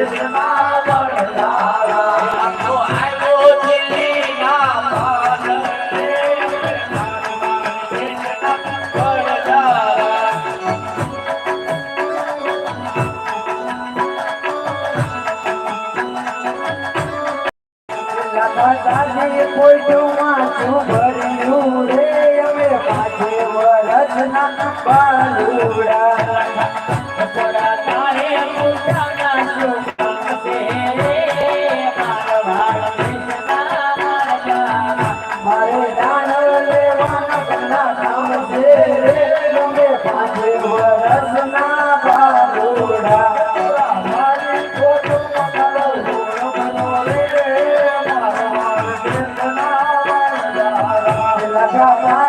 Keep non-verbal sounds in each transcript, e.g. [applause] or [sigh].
Is the Raja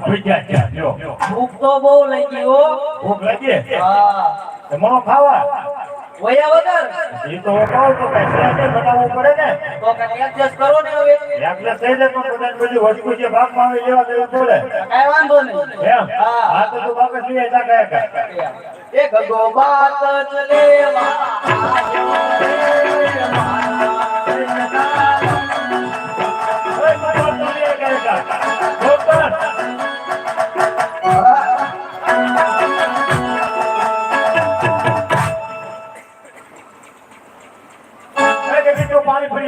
ભૂખ્યા ચાટ જો. ભૂખ તો બહુ લઈ હો. ભૂખ લાગે? હા. ખાવા? વયા વગર. એ તો કહું તો કઈ બનાવવું પડે ને. તો કઈ એડજસ્ટ કરો ને હવે. એટલે થઈ જાય પણ બધા બધી વસ્તુ જે ભાગમાં આવે લેવા દેવી પડે. કઈ વાંધો નહીં. એમ? હા. તો તું બાપા જોઈએ જા કયા કયા એક ગો બાત ચલે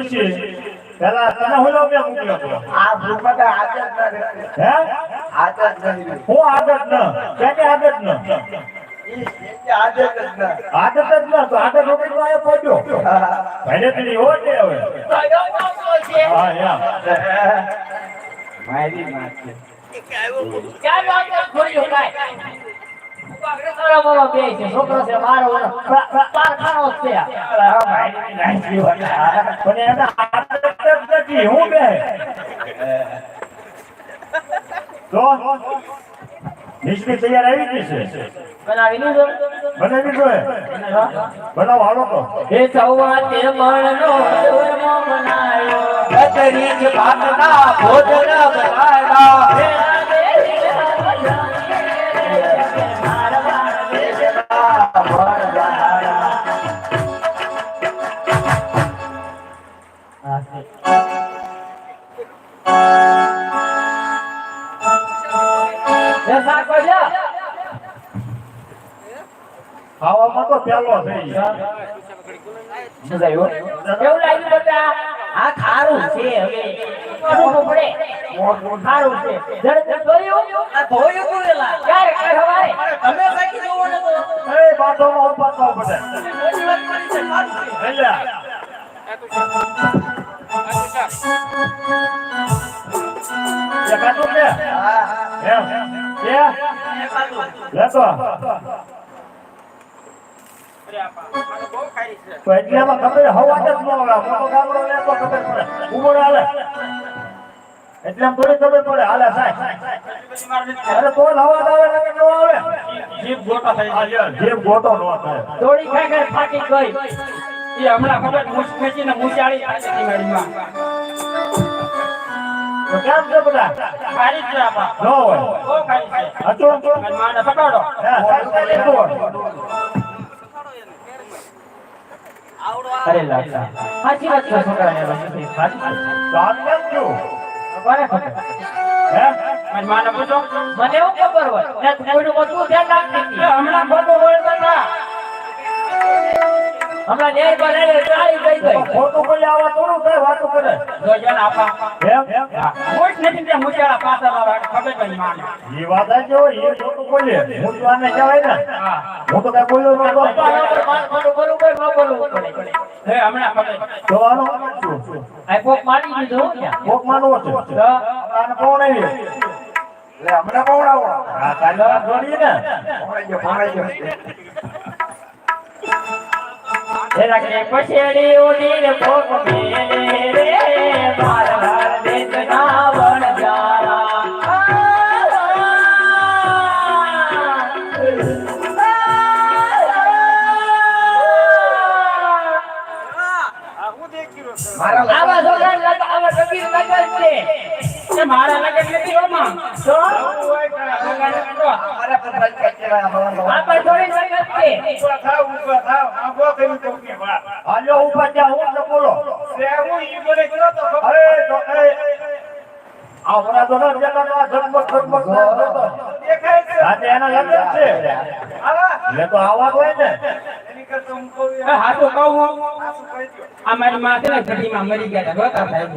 પછી પેલા તને હુલો મેં મોકલ્યો હતો આ ભૂપત આદત નથી. હે? આદત નથી. હું આદત ન. કેને આદત ન? આદત જ નથી. આદત જ ન. તો આદત રોકી તો આયો પહોંચ્યો. હો છે હવે. હા એમ મારી વાત છે. છોકરો છે મારો કારખાનો છે હું બે તો નિષ્ઠી તૈયાર આવી ગઈ છે બનાવી લીધું બનાવી જોઈએ બનાવો હાલો તો એ સૌવાતે મણનો બનાયો કતરી જ ભાતના ભોજન બનાવ્યા ખાવામાં તો થઈ કેવું લાગ્યું બેટા આ ખારું છે હવે. પડે. ખારું જડ આ ધોયું ક્યારે તમે જોવો ને તો. એ પડે. હા એટલામાં ખબર હવા આવે. ખબર ખબર આવે આવે. જીભ ગોટો થાય. થોડી ખાઈ ખાઈ ફાટી ગઈ તો કેમ છે બધા? ન હોય. હતું? હે, સાચું લીધું હોય. અરે લાગતા સાચી વાત છે છોકરાને સાચી વાત તો થયું? કોને ખબર હે? મને એવું ખબર હોય ને કોઈનું બધું ધ્યાન રાખતી હમણાં ખોટું બોલતો ના હમણાં ન્યાય બને ચાલી ગઈ તો ગઈ ખોટું કોઈ આવા થોડું કઈ વાતો કરે. એમ? માને. એ વાત જ હોય એ ખોટું બોલે. હું તો આને કહેવાય ને. હું. તો કઈ બોલ્યો ઉપર માથાનું બરોબર ન બોલવું પડે. તો આનો મતલબ આ કોક મારી દીધો હું કોક માનવો છે? તો? આને કોણ આવી એટલે હમણાં પવડાવો આ કાલે વાત જોડીએ ને. પવડાઈ જો પવડાઈ ગયો કે પછેડી ઉડીને ભોગ મેલે રે માર બાર દેશના વણ મારા આવા છોકરા આવા કબીર છે લગન છે આજો ઉપર જા હું બોલો અરે તો આ ના જગાનો આ ઝગમગ ઝગમગ ના આજે એના લગ્ન છે એટલે તો આવા હોય ને અમારી માં છે ને ઘડીમાં મરી ગયા હતા. સાહેબ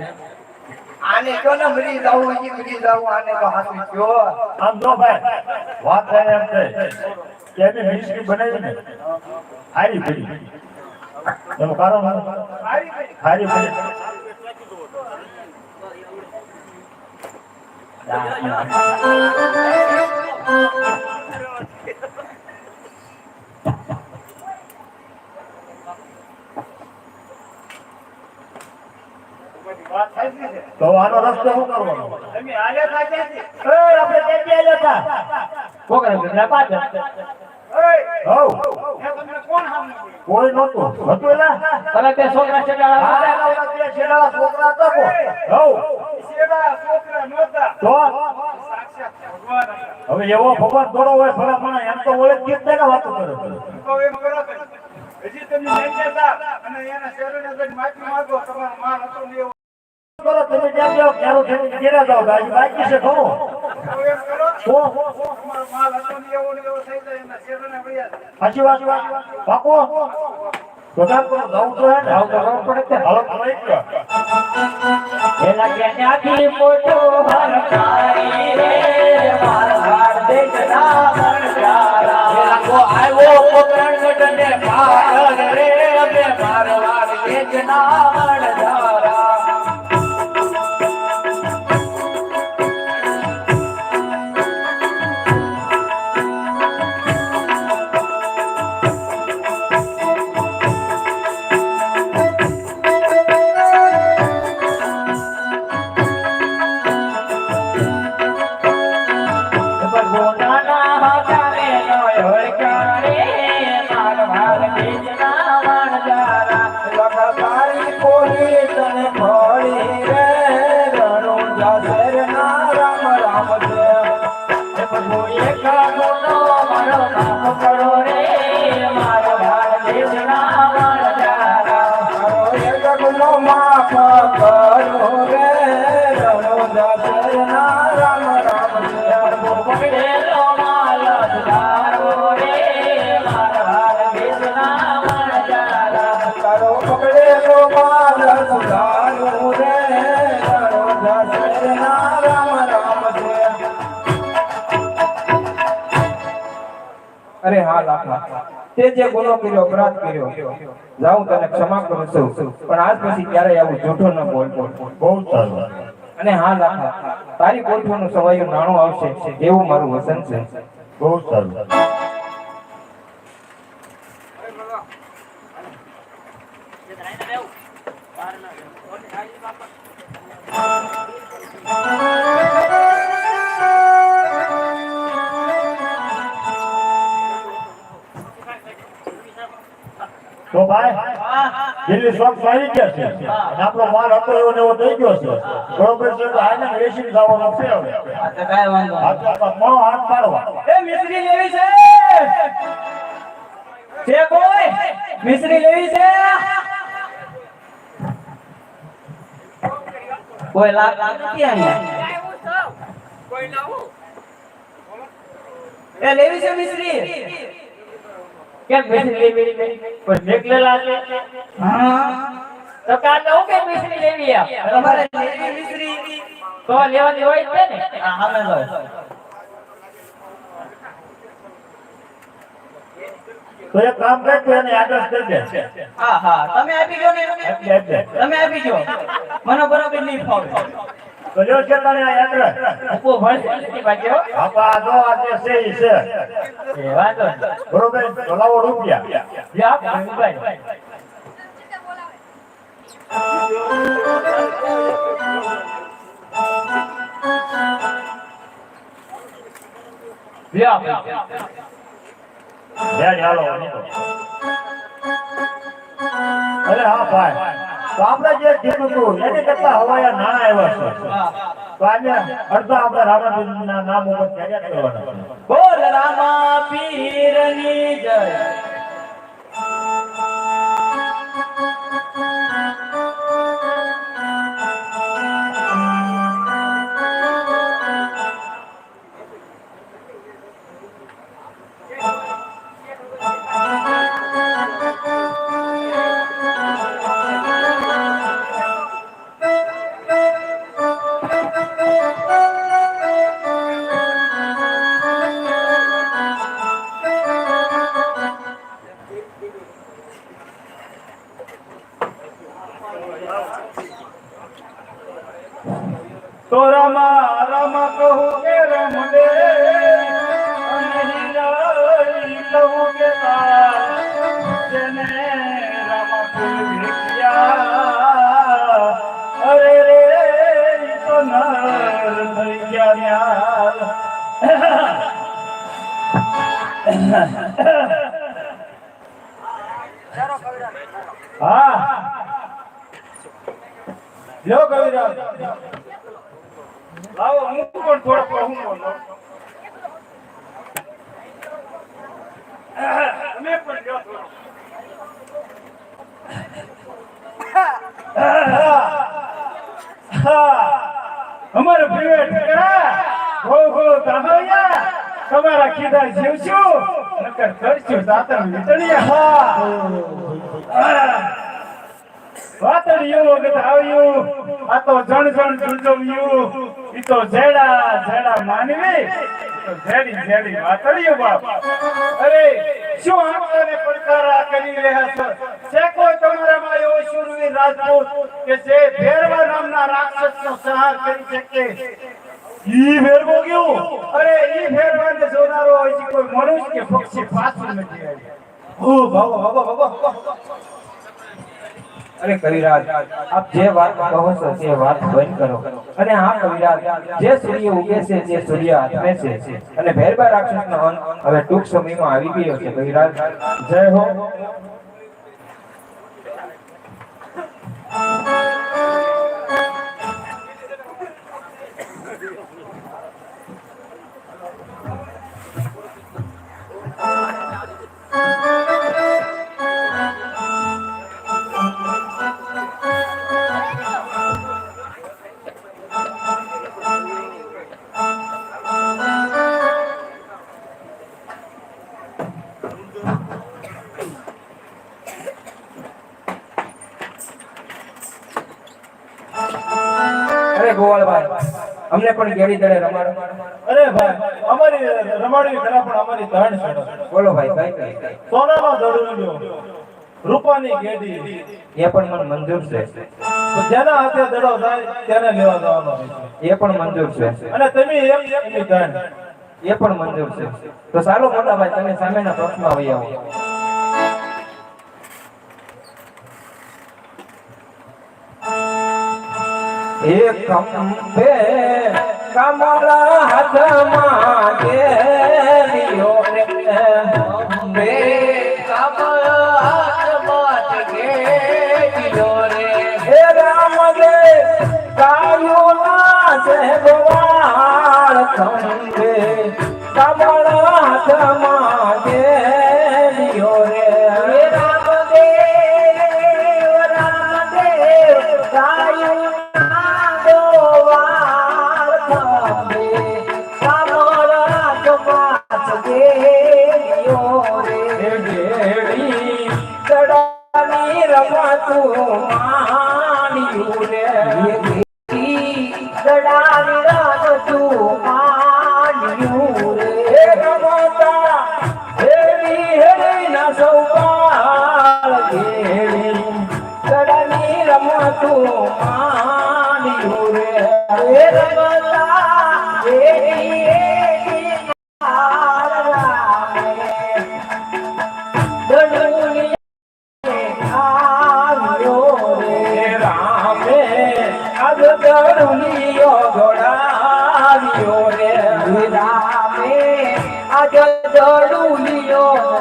આને જો ને મરી જાવું ઈ મરી જાવું આને તો હાથું જો આમ જો ભાઈ વાત થાય એમ છે કે એની મિનિસ્ટ્રી બનાવી ને હારી પડી એનું કારણ? હારી પડી [laughs] [laughs] તો આનો રસ્તો શું કરવાનો? એ આપણે ક્યાંથી આવ્યા હતા છોકરા ઘરના પાછળ કોઈ નહોતું. હતું એલા? તમે તે છોકરા હા, ચડાવવા એલા ઓલા છોકરા હતા તો હવે એવો ભગવાન થોડો હોય ભલા મને એમ તો ઓળખી જ નહીં ને વાતો કરે કરો તમે જ્યાં જાઓ ક્યારો થઈને ઘેરે જાઓ? ગાડી બાકી છે ઘણું સાચી વાત. પાકો. તો કરો જવું તો હે ને. જાવું તો પડે જ ને. હાલો તો એના કે મોટો હરકારી રે માર માર દેશના વણજારા. એના આવ્યો પોકરણ ગઢને પાર રે અમે મારવાડ દેશના વણજારા. ભગવાનના અરે આપવા તે જે ગુનો કર્યો, અપરાધ કર્યો, જાઉં તને ક્ષમા કરું છું. પણ આજ પછી ક્યારેય આવું જૂઠો ન બોલ. બહુ સારું. અને હા લાખા તારી કોઠવાનું સવાયું નાણું આવશે, એવું મારું વસન છે. બહુ સારું. દિલ્હી શોપ આવી ગયા છે. અને આપણો માલ હતો એવો એવો થઈ ગયો છે. બરોબર છે તો આને વેચી જવાનો છે હવે. આ તો કાંઈ વાંધો મોં હાથ પાડવા. એ મિસ્ત્રી લેવી છે! છે કોઈ? મિસ્ત્રી લેવી છે? કોઈ લાગ નથી અહીંયા એ લેવી છે મિશ્રી કેમ મિશ્રી લેવી? પણ નીકળેલા છે? હા તો કાલે હું કે મિશ્રી લેવી આ તમારે લેવી મિશ્રી તો લેવાની હોય છે ને. હા હા લો તો એક કામ કર તું એને એડ્રેસ કરી દે. હા હા. તમે આપી દો ને. તમે આપી દો. મને બરોબર નહીં ફાવે. લ્યો છે તને આ ઊભો ભણશે નથી બાજ્યો આપા જો આ છે ઈ છે. એ વાંધો બરોબર તો રૂપિયા. યા ભાઈ લ્યો આપ ધ્યાન હાલો અરે હા ભાઈ. તો જે કીધું હતું, એની કરતા હવાયા નાણા એવા છે. તો આજે અડધા આપણે નામ બોલ રામા પીરની જય. તમારા કીધા જીવશું, નકર કરશું દાતર વીટણિયા. હા વાતડિયું વખત આવ્યું, આ તો જણ જણ જુજવ્યું ઈ તો જેડા જેડા માનવી જેડી જેડી વાતડિયું બાપ. અરે, શું આંકડાને પડકારા કરી રહ્યા છો? છે કોઈ તમારામાં એવો શૂરવીર રાજપૂત કે જે ભેરવા નામના રાક્ષસનો સંહાર કરી શકે, ઈ ભેરવો ગયો? અરે, ઈ ભેરવાને જોનારો હોય છે કોઈ મનુષ્ય કે પક્ષી પાછળ નથી આવ્યો. ઓ બાબા બાબા બાબા અરે કવિરાજ, આપ જે વાત કહો છો તે વાત બંધ કરો. અને હા, કવિરાજ, જે સૂર્ય ઉગે છે તે સૂર્ય આત્મે છે. અને ભેરબા રાક્ષસનો અંત હવે ટૂંક સમયમાં આવી ગયો છે. કવિરાજ, જય હો. અરે ગોવાળભાઈ અમને પણ ગેડી દળે રમાડો. અરે ભાઈ અમારી રમાડવી ખરા પણ અમારી ધન છે. બોલો ભાઈ ભાઈ સોનામાં કઈ સોનાનો રૂપાની ગેડી. એ પણ મને મંજૂર છે. તો જેના હાથે દડો થાય તેને લેવા જવાનો એ પણ મંજૂર છે. અને તમે એમ એમની ધન. એ પણ મંજૂર છે. તો સારું મોટા ભાઈ તમે સામેના પક્ષમાં વહી આવો. એક ખંભે કમળા હાથમાં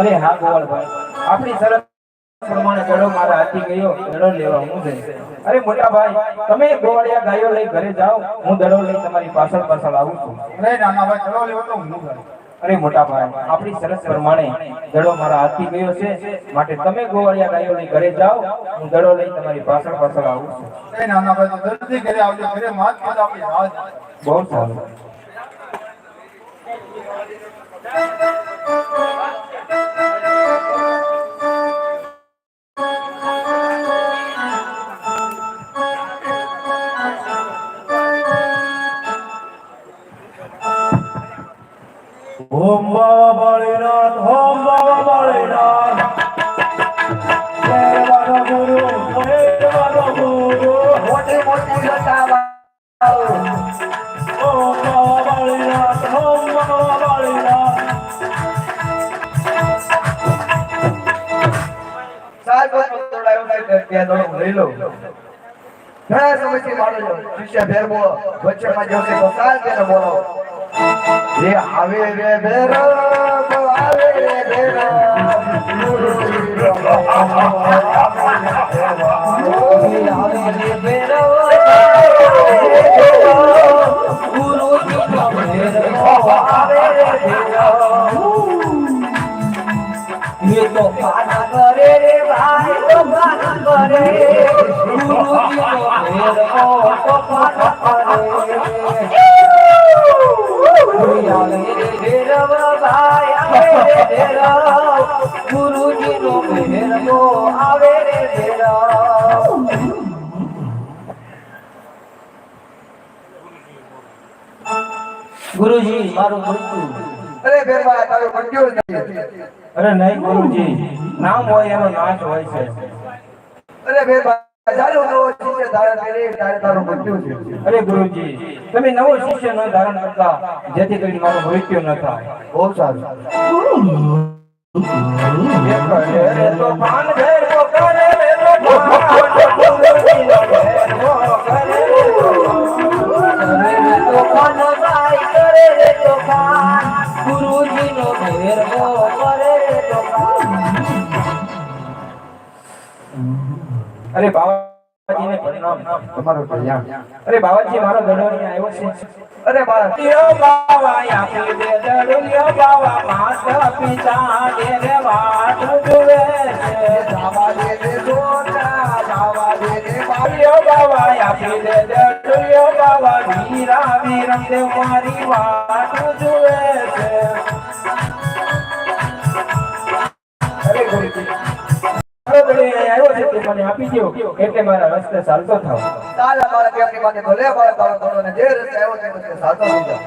અરે હા ગોવાળભાઈ આપણી શરત પ્રમાણે દડો મારા હાથી ગયો દડો લેવા હું જઈશ. અરે મોટા ભાઈ તમે ગોવાળિયા ગાયો લઈ ઘરે જાઓ હું દડો લઈ તમારી પાછળ પાછળ આવું છું. અરે નાના ભાઈ દડો લેવો તો હું અરે મોટા ભાઈ આપણી શરત પ્રમાણે દડો મારા હાથી ગયો છે માટે તમે ગોવાળિયા ગાયો લઈ ઘરે જાઓ હું દડો લઈ તમારી પાછળ પાછળ આવું છું. અરે નાના ભાઈ તો જલ્દી ઘરે આવજો ઘરે માત માત આપણી. બહુ સારું. ઓમ બાવા બાળીનાથ ઓમ બાવા બાળીનાથ દેવાનો ગુરુ દેવાનો ગુરુ મોટી મોટી લટાવા ઓમ બાવા બાળીનાથ ઓમ બાવા બાળીનાથ સાહેબ તોડાયો છે ત્યાં દડો હું લઈ લઉં ઘણા સમયથી મારો શિષ્ય ભેરવો વચ્ચેમાં જો છે તો સાહેબ તેને બોલો રે આવે રે ભેરો આવે રે ભેરો ये तो पाना करे रे भाई तो पाना करे गुरु जी तो फेर को तो पाना करे ગુરુજી નો મારું મૃત્યુ. અરે ભેરવા તારો અરે નહીં ગુરુજી. નામ હોય એનો નાશ હોય છે. અરે ભેરવા હજારો નવો શિષ્ય ધારણ કરી તારે તારું મૃત્યુ છે અરે ગુરુજી, તમે નવો શિષ્ય ન ધારણ કરતા, જેથી કરીને મારું મૃત્યુ ન થાય. બહુ સારું. એ કરે રે તો પાન ભેરવો કરે. અરે બાવાજીને પ્રણામ તમારો કલ્યાણ અરે બાવાજી, મારો ગઢો આવ્યો છે. અરે બાળક યો બાવા, આપી દે દડુલ્યો બાવા. માતા પિતા દે રે વાટ જુએ છે. જાવા દે સોના જાવા દે દે બાવા. આપી દે દડુલ્યો બાવા. વીરા વીરમ દે મારી વાટ જુએ છે. આપી દો એટલે મારા રસ્તે ચાલતો થાવ. ચાલ બાળક એમની પાસે તો લે બાળક બાળક બાળકને જે રસ્તે આવ્યો તે રસ્તે ચાલતો થઈ.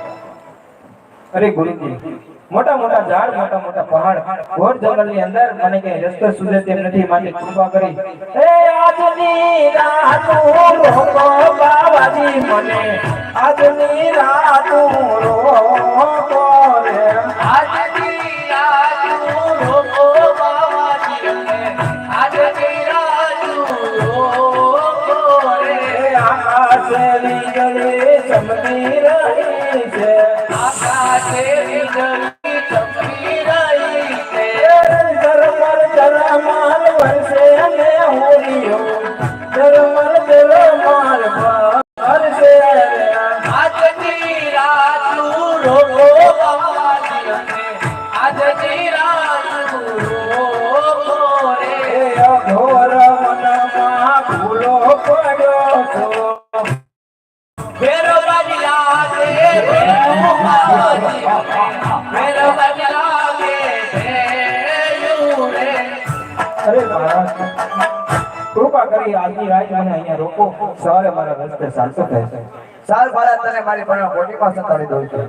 અરે ગુરુજી મોટા મોટા ઝાડ મોટા મોટા પહાડ ઘોર જંગલની અંદર મને કઈ રસ્તો સુધે તેમ નથી માટે કૃપા કરી. એ આજની રાત રોકો બાવાજી મને આજની રાત રોકો રે આજની રાતું બાળક તને મોટી પાસે કરી દઉં છું?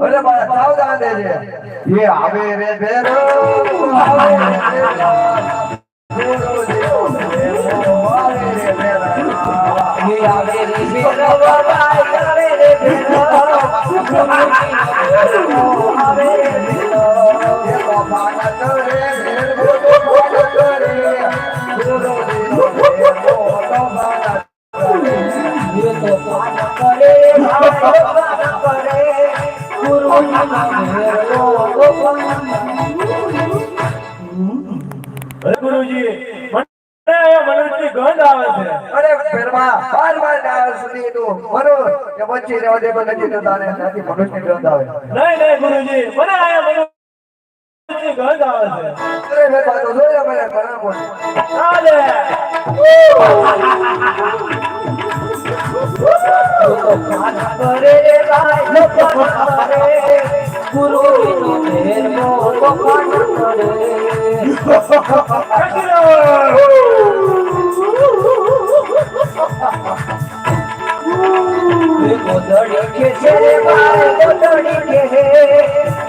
અરે બાળક સાવધાન દેજે એ આવે રે ભેરો, આવે રે ભેરો. આવે રે ભેરા. ગુરુજી મને ગંધ આવે છે. અરે ફેરવા બાર બાર ડાળ સુધી તું મનો કે વચ્ચે રહેવા દે નથી જતા ને ત્યાંથી મનુષ્યની ગંધ આવે. નહીં નહીં ગુરુજી મને અહીંયા મનુષ્યની ગંધ આવે છે અરે ફેરવા તો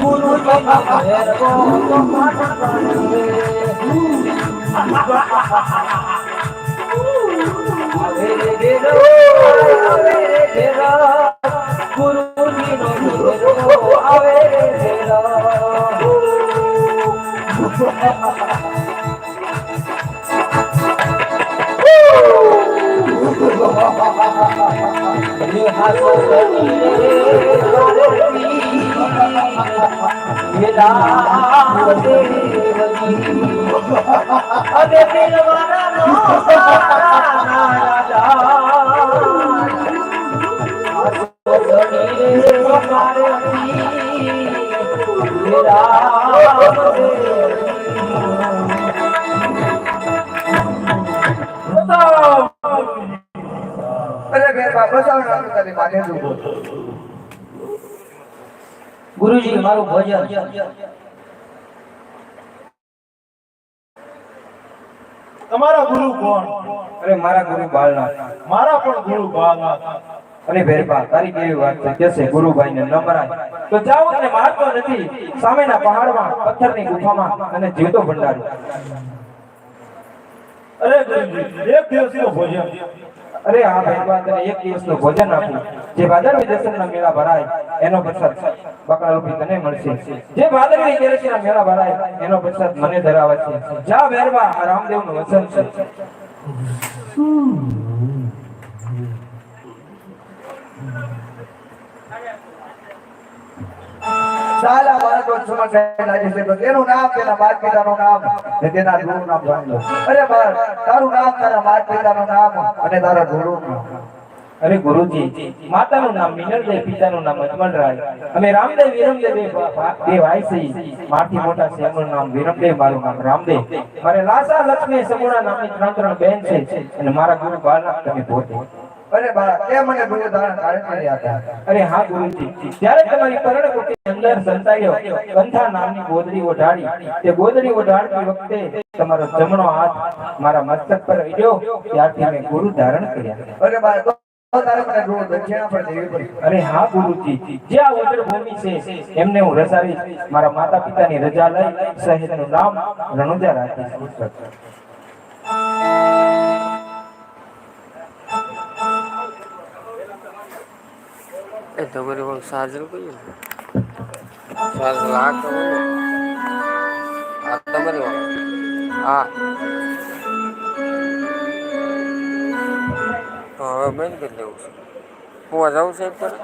જોયા મને ઘણા મોટી ઘેરો ગુરુજી નો ઘેરો આવે બસાવ ના જ ઊભો ગુરુજી મારું ભજન. તમારા ગુરુ કોણ? અરે મારા ગુરુ બાળનાથ. મારા પણ ગુરુ બાળનાથ. અને ભેરબા તારી કેવી વાત છે? કેસે ગુરુભાઈ ને નમરાય. તો જાઓ અને મારતો નથી. સામેના પહાડમાં પથ્થરની ગુફામાં અને જીવતો ભંડારું. અરે ગુરુજી એક દિવસનું ભોજન. અરે આ તને એક દિવસનું ભોજન આપું. જે ભાદરવી દર્શનના મેળા ભરાય, એનો પ્રસાદ બકરારૂપી તને મળશે. જે ભાદરવી તેરસના મેળા ભરાય, એનો પ્રસાદ મને ધરાવે છે. જા વેરવા રામદેવનું વચન છે. સાલા બાળકો સાહેબ લાગે છે. તેનું નામ તેના માતા પિતાનું નામ ને તેના ગુરુ નામ જાણી અરે બાળ, તારું નામ, તારા માતા પિતાનું નામ અને તારા ગુરુ અરે ગુરુજી, માતાનું નામ મિનલદેવ, પિતાનું નામ અજમલરાય. અમે રામદેવ, વિરમદેવ, બે ભાઈ છીએ મારથી મોટા છે, એમનું નામ વિરમદેવ, મારું નામ રામદેવ. મારે લાસા, લક્ષ્મી સમુણા નામની ત્રણ ત્રણ બેન છે. અને મારા ગુરુ બાળક તમે પોતે. અરે બાળ તે મને ગુરુ ધારણ ધારણ કર્યા હતા અરે હા, ગુરુજી. ત્યારે તમારી પર્ણકુટીની અંદર સંતાયો, કંથા નામની ગોદરી ઓઢાડી, તે ગોદરી ઓઢાડતી વખતે તમારો જમણો હાથ મારા મસ્તક પર રહ્યો ત્યારથી મેં ગુરુ ધારણ કર્યા. અરે બાળ અરે હા, ગુરુજી. એમને હું રસાવીશ. મારા માતા પિતાની રજા લઈ શહેરનું નામ રણુજા રાખીશ. એ તમારી વાળું ચાર્જર કયું ચાર્જ લાખ આ તમારી વાળું. હા. તો હવે બંધ કરી દેવું છે. હું જાઉં સાહેબ પર